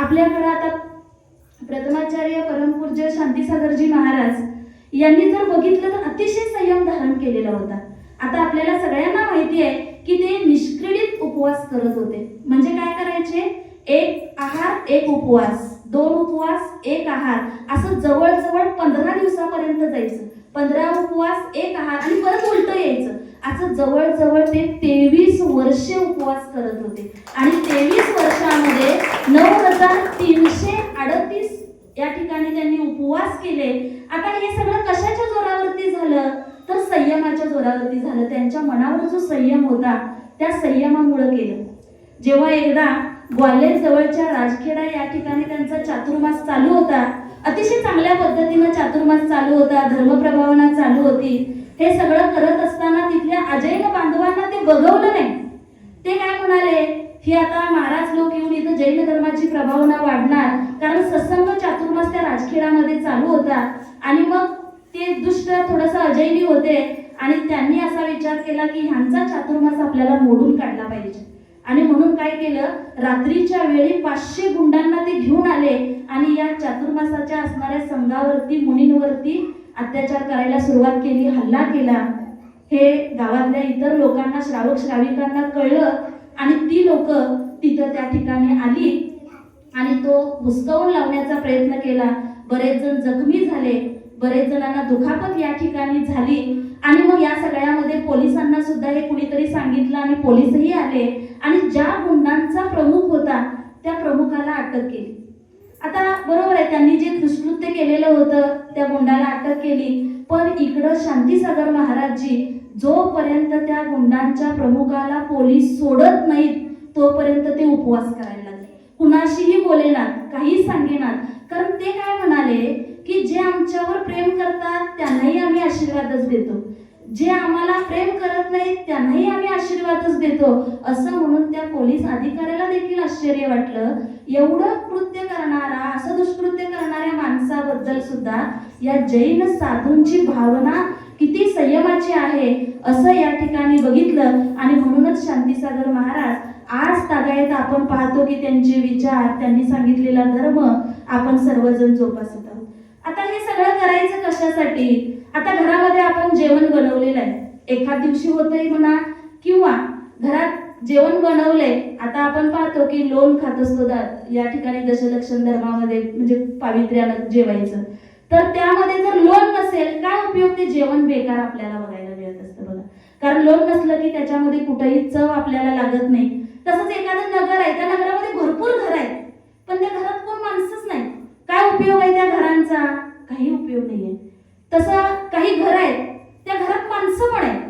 आपल्याकडं आता प्रथमाचार्य परमपूज्य शांतीसागरजी महाराज यांनी जर बघितलं तर अतिशय संयम धारण केलेला होता. आता आपल्याला सगळ्यांना माहिती आहे की ते निष्क्रिडित उपवास करत होते. म्हणजे काय करायचे? एक आहार एक उपवास. दोन उपवास एक आहार. असं जवळजवळ पंधरा दिवसापर्यंत जायचं. पंधरा उपवास एक आहार आणि परत उलट यायचं. असं जवळजवळ ते तेवीस वर्षे उपवास करत होते. आणि तेवीस वर्षामध्ये नऊ हजार तीनशे अडतीस या ठिकाणी त्यांनी उपवास केले. आता हे सगळं कशाच्या जोरावरती झालं? तर संयमाच्या जोरावरती झालं. त्यांच्या मनावर जो संयम होता त्या संयमामुळं केलं. जेव्हा एकदा ग्वाल्हेर जवळच्या राजखेडा या ठिकाणी त्यांचा चातुर्मास चालू होता अतिशय चांगल्या पद्धतीनं चातुर्मास चालू होता धर्मप्रभावना चालू होती. हे सगळं करत असताना तिथल्या अजैन बांधवांना ते बघवलं नाही. ते काय म्हणाले? की आता महाराज लोक येऊन इथं जैन धर्माची प्रभावना वाढणार कारण सत्संग चातुर्मास त्या राजखेडामध्ये चालू होता. आणि मग ते दुष्ट थोडस अजैनी होते आणि त्यांनी असा विचार केला की ह्यांचा चातुर्मास आपल्याला मोडून काढला पाहिजे. आणि म्हणून काय केलं? रात्रीच्या वेळी पाचशे गुंडांना ते घेऊन आले आणि या चातुर्मासाच्या असणाऱ्या संघावरती मुनींवरती अत्याचार करायला सुरुवात केली हल्ला केला. हे गावातल्या इतर लोकांना श्रावक श्राविकांना कळलं आणि ती लोक तिथं त्या ठिकाणी आली आणि तो हुसकावून लावण्याचा प्रयत्न केला. बरेच जण जखमी झाले. बरेच जणांना दुखापत या ठिकाणी झाली आणि मग या सगळ्यामध्ये पोलिसांना सुद्धा हे कुणीतरी सांगितलं आणि पोलीसही आले आणि ज्या गुंडांचा प्रमुख होता त्या प्रमुखाला अटक केली. आता बरोबर आहे त्यांनी जे दुष्कृत्य केलेलं होतं त्या गुंडाला अटक केली. पण इकडं शांतीसागर महाराजजी जोपर्यंत त्या गुंडांच्या प्रमुखाला पोलीस सोडत नाहीत तोपर्यंत ते उपवास करायला लागले. कुणाशीही बोलेनात काही सांगेनात कारण ते काय म्हणाले की जे आमच्यावर प्रेम करतात त्यांनाही आम्ही आशीर्वादच देतो. जे आम्हाला प्रेम करत नाहीत त्यांनाही आम्ही आशीर्वादच देतो. असं म्हणून त्या पोलीस अधिकाऱ्याला देखील आश्चर्य वाटलं. एवढं कृत्य करणारा असं दुष्कृत्य करणाऱ्या माणसाबद्दल सुद्धा या जैन साधूंची भावना किती संयमाची आहे असं या ठिकाणी बघितलं. आणि म्हणूनच शांतीसागर महाराज आज तागायत आपण पाहतो की त्यांचे विचार त्यांनी सांगितलेला धर्म आपण सर्वजण जोपासत आता हे सगळं करायचं कशासाठी? आता घरामध्ये आपण जेवण बनवलेलं आहे. एखाद दिवशी होतंय म्हणा किंवा घरात जेवण बनवलंय आता आपण पाहतो की लोण खात असतो या ठिकाणी दशलक्षण धर्मामध्ये म्हणजे पावित्र्यानं जेवायचं. तर त्यामध्ये जर लोण नसेल काय उपयोग ते जेवण बेकार आपल्याला बघायला मिळत असतं बघा. कारण लोण नसलं की त्याच्यामध्ये कुठेही चव आपल्याला लागत नाही. तसंच एखादं नगर आहे त्या नगरामध्ये भरपूर घर आहेत. पण त्या घरात कोण माणसंच नाही. काय उपयोग आहे त्या घरांचा? काही उपयोग नाहीये. तसं काही घर आहेत त्या घरात माणसं पण आहेत.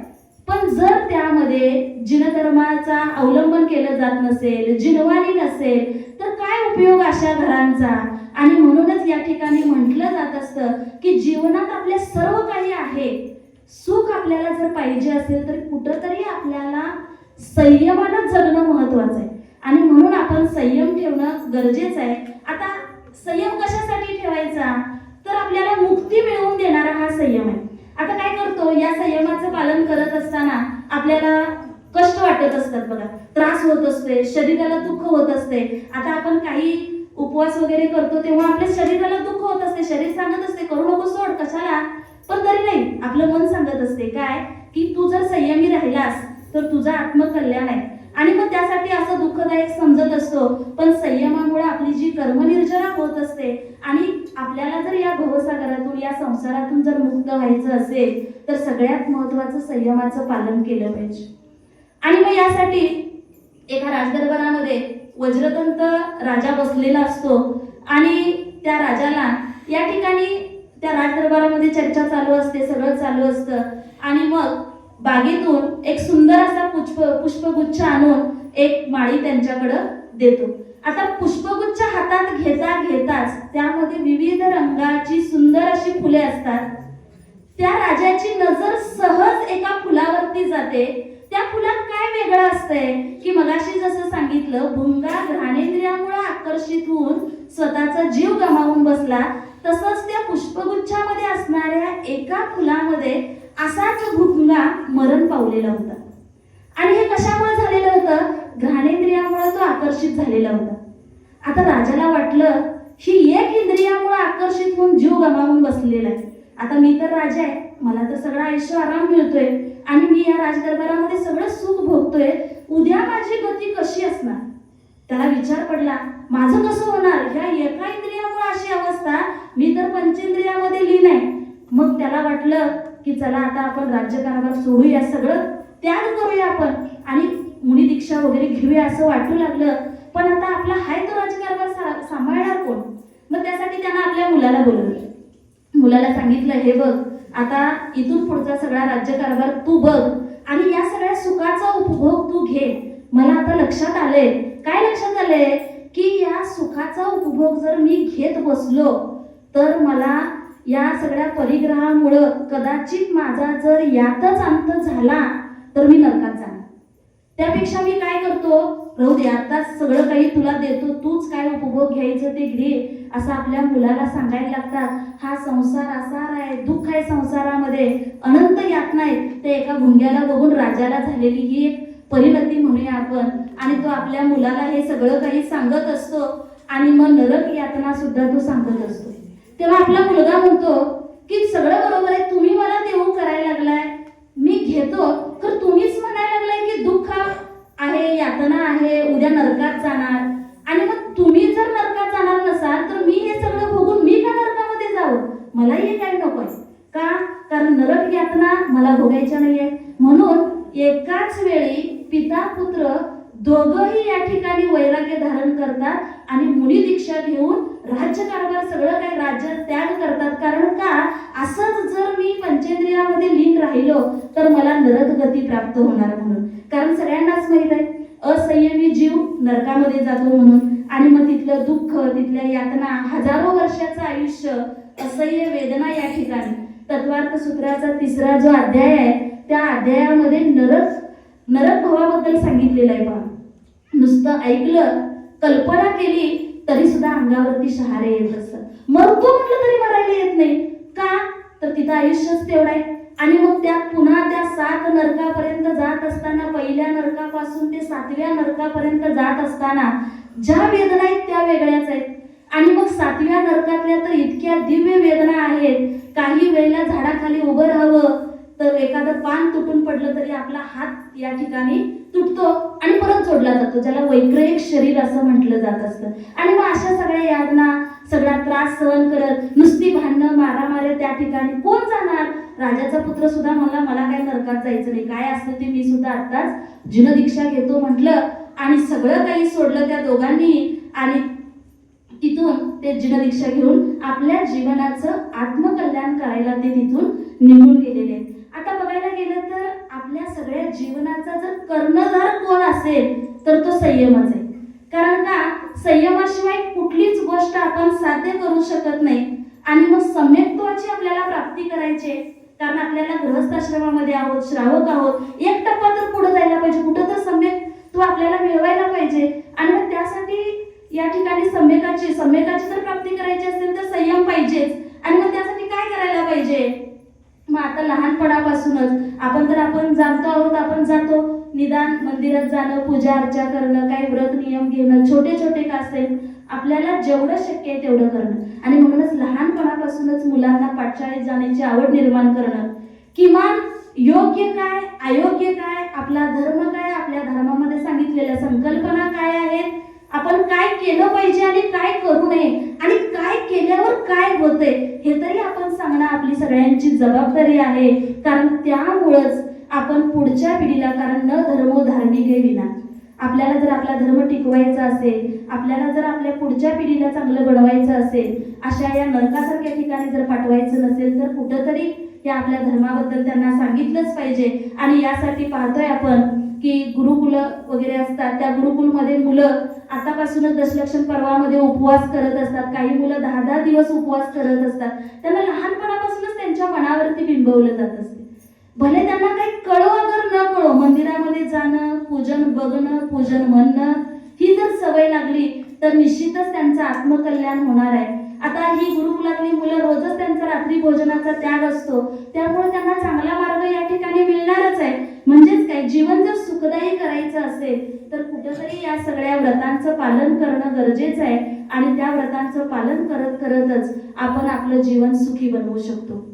पण जर त्यामध्ये जिनधर्माचा अवलंबन केलं जात नसेल जिनवाणी नसेल तर काय उपयोग अशा घरांचा? आणि म्हणूनच या ठिकाणी म्हटलं जात असतं की जीवनात आपल्या सर्व काही आहे. सुख आपल्याला जर पाहिजे असेल तर कुठंतरी आपल्याला संयमानं जगणं महत्वाचं आहे. आणि म्हणून आपण संयम ठेवणं गरजेचं आहे. आता संयम कशासाठी ठेवायचा? तर आपल्याला मुक्ती मिळवून देणारा हा संयम आहे. आता काय करतो? या संयमाचं पालन करत असताना आपल्याला कष्ट वाटत असतात बघा. त्रास होत असते शरीराला दुःख होत असते. आता आपण काही उपवास वगैरे करतो तेव्हा आपल्या शरीराला दुःख होत असते. शरीर सांगत असते करू नको सोड कशाला? पण तरी नाही. आपलं मन सांगत असते काय? की तू जर संयमी राहिलास तर तुझं आत्मकल्याण आहे. आणि मग त्यासाठी असं दुःखदायक समजत असतो. पण संयमामुळे आपली जी कर्मनिर्जरा होत असते आणि आपल्याला जर या भवसागरातून या संसारातून जर मुक्त व्हायचं असेल तर सगळ्यात महत्वाचं संयमाचं पालन केलं पाहिजे. आणि मग यासाठी एका राजदरबारामध्ये वज्रदंत राजा बसलेला असतो. आणि त्या राजाला या ठिकाणी त्या राजदरबारामध्ये चर्चा चालू असते सगळं चालू असतं. आणि मग बागेतून एक सुंदर पुष्पगुच्छ आणून एक माळी त्यांच्याकडं देतो. आता पुष्पगुच्छ हातात घेता घेताच त्यामध्ये विविध रंगाची सुंदर अशी फुले असतात. त्या राजाची नजर सहज एका फुलावरती जाते. त्या फुलात काय वेगळं असतंय? की मगाशी जसं सांगितलं भुंगा घ्राणेंद्रियामुळे आकर्षित होऊन स्वतःचा जीव गमावून बसला. तसंच त्या पुष्पगुच्छामध्ये असणाऱ्या एका फुलामध्ये असाच भुंगा मरण पावलेला होता. आणि हे कशामुळे झालेलं होतं? घ्राणेंद्रियामुळे तो आकर्षित झालेला होता. आता राजाला वाटलं ही एक इंद्रियामुळे आकर्षित होऊन जीव गमावून बसलेला आहे. आता मी तर राजा आहे. मला तर सगळं आयुष्य आराम मिळतोय. आणि मी या राजदरबारामध्ये सगळं सुख भोगतोय. उद्या माझी गती कशी असणार? त्याला विचार पडला माझं कसं होणार? ह्या एका इंद्रियामुळे अशी अवस्था? मी तर पंचेंद्रियामध्ये लीन आहे. मग त्याला वाटलं की चला आता आपण राज्यकारभार सोडूया सगळं. त्याग करूया आपण. आणि मुनी दीक्षा वगैरे घेऊया असं वाटू लागलं. पण आता आपला हाय तो राजकारभार सा- सांभाळणार कोण? मग त्यासाठी त्यानं आपल्या मुलाला बोलवलं. मुलाला सांगितलं हे बघ आता इथून पुढचा सगळा राज्यकारभार तू बघ आणि या सगळ्या सुखाचा उपभोग तू घे. मला आता लक्षात आलंय. काय लक्षात आलंय? की या सुखाचा उपभोग जर मी घेत बसलो तर मला या सगळ्या परिग्रहामुळं कदाचित माझा जर यातच अंत झाला तर मी नरकात जाणार. त्यापेक्षा मी काय करतो? राहू दे आता सगळं काही तुला देतो. तूच काय उपभोग घ्यायचं ते घे असं आपल्या मुलाला सांगायला लागतात. हा संसार असा आहे दुःख आहे संसारामध्ये. अनंत यातना आहेत ते एका भुंग्याला बघून राजाला झालेली ही एक परिणती म्हणूया आपण. आणि तो आपल्या मुलाला हे सगळं काही सांगत असतो. आणि मग नरक यातना सुद्धा तो सांगत असतो. तेव्हा आपला मुलगा म्हणतो की सगळं बरोबर आहे. तुम्ही मला देऊ करायला लागलाय मी घेतो तर तुम्हीच म्हणायला लागलाय की दुःख आहे यातना आहे उद्या नरकात जाणार. आणि मग तुम्ही जर नरकात जाणार नसाल तर मी हे सगळं भोगून मी का नरकामध्ये जाऊ? मला हे काही आहे. का? कारण नरक यातना मला भोगायच्या नाहीये. म्हणून एकाच वेळी पिता पुत्र दोघंही या ठिकाणी वैराग्य धारण करतात आणि मुनी दीक्षा घेऊन राज्यकारभार सगळं काही राज्य त्याग करतात. कारण का? असंच जर मी पंचेंद्रियामध्ये लीन राहिलो तर मला नरक गती प्राप्त होणार म्हणून. कारण सगळ्यांनाच माहीत आहे नरकामध्ये जातो म्हणून. आणि मग तिथलं दुःख तिथल्या यातना हजारो वर्षाचं आयुष्य असह्य वेदना या ठिकाणी. तत्वार्थ सूत्राचा तिसरा जो अध्याय आहे त्या अध्यायामध्ये नरक नरक भवाबद्दल सांगितलेलं आहे पहा. नुसतं ऐकलं कल्पना केली तरी सुद्धा अंगावरती शहारे येत असतात. मरतो म्हटलं तरी मरायला येत नाही. का? तर तिथं आयुष्यच तेवढं आहे. आणि मग त्या पुन्हा त्या सात नरकापर्यंत जात असताना पहिल्या नरकापासून ते सातव्या नरकापर्यंत जात असताना ज्या वेदना आहेत त्या वेगळ्याच आहेत. आणि मग सातव्या नरकातल्या तर इतक्या दिव्य वेदना आहेत. काही वेळेला झाडाखाली उभं राहावं तर एखादं पान तुटून पडलं तरी आपला हात या ठिकाणी तुटतो आणि परत जोडला जातो ज्याला वैक्रयिक शरीर असं म्हटलं जात असतं. आणि मग अशा सगळ्या यातना सगळा त्रास सहन करत नुसती भांडणं मारामारे त्या ठिकाणी कोण जाणार? राजाचा पुत्र सुद्धा मला मला काय नरकात जायचं नाही काय असतं ते मी सुद्धा आत्ताच जिन दीक्षा घेतो म्हटलं. आणि सगळं काही सोडलं त्या दोघांनी आणि तिथून ते दीक्षा घेऊन आपल्या जीवनाचं आत्मकल्याण करायला ते तिथून निघून गेलेले. आहेत आता बघायला गेलं तर आपल्या सगळ्या जीवनाचा जर कर्णधार कोण असेल तर तो संयमच आहे. कारण का? संयमाशिवाय कुठलीच गोष्ट आपण साध्य करू शकत नाही. आणि मग सम्यक्त्वाची आपल्याला प्राप्ती करायची आहे. कारण आपल्याला गृहस्थाश्रमामध्ये आहोत श्रावक आहोत एक टप्पा तर पुढे जायला पाहिजे. कुठं तर सम्यक तो आपल्याला मिळवायला पाहिजे. आणि मग त्यासाठी या ठिकाणी सम्यकाची सम्यकाची जर प्राप्ती करायची असेल तर संयम पाहिजेच आणि मग त्यासाठी काय करायला पाहिजे मग आता लहानपणापासूनच. आपण तर आपण जाणतो आहोत आपण जातो. निदान मंदिरात जाणं पूजा अर्चा करणं काही व्रत नियम घेणं छोटे छोटे का असेल आपल्याला जेवढं शक्य आहे तेवढं करणं. आणि म्हणूनच लहानपणापासूनच मुलांना पाठशाळेत जाण्याची आवड निर्माण करणं. किमान योग्य काय अयोग्य काय आपला धर्म काय आपल्या धर्मामध्ये सांगितलेल्या संकल्पना काय आहेत आपण काय केलं पाहिजे आणि काय करू नये? आणि काय केल्यावर काय होते हे तरी आपण सांगणं आपली सगळ्यांची जबाबदारी आहे. कारण त्यामुळंच आपण पुढच्या पिढीला कारण न धर्मो धार्मिक विना. आपल्याला जर आपला धर्म टिकवायचा असेल आपल्याला जर आपल्या पुढच्या पिढीला चांगलं घडवायचं असेल अशा या नरकासारख्या ठिकाणी जर पाठवायचं नसेल तर कुठंतरी या आपल्या धर्माबद्दल त्यांना सांगितलंच पाहिजे. आणि यासाठी पाहतोय आपण की गुरुकुल वगैरे असतात. त्या गुरुकुलमध्ये मुलं आतापासूनच दशलक्षण पर्वामध्ये उपवास करत असतात. काही मुलं दहा दहा दिवस उपवास करत असतात. त्यांना लहानपणापासूनच त्यांच्या मनावरती बिंबवलं जात असते. भले त्यांना काही कळो अगर न कळो मंदिरामध्ये जाणं पूजन बघणं पूजन म्हणणं ही जर सवय लागली तर निश्चितच त्यांचं आत्मकल्याण होणार आहे. आता ही गुरुकुलातली मुलं रोजच त्यांचा रात्री भोजनाचा त्याग असतो. त्यामुळे त्यांना चांगला मार्ग या ठिकाणी मिळणारच आहे. म्हणजेच काय? जीवन जर सुखदायी करायचं असेल तर कुठंतरी या सगळ्या व्रतांचं पालन करणं गरजेचं आहे. आणि त्या व्रतांचं पालन करत करतच आपण आपलं जीवन सुखी बनवू शकतो.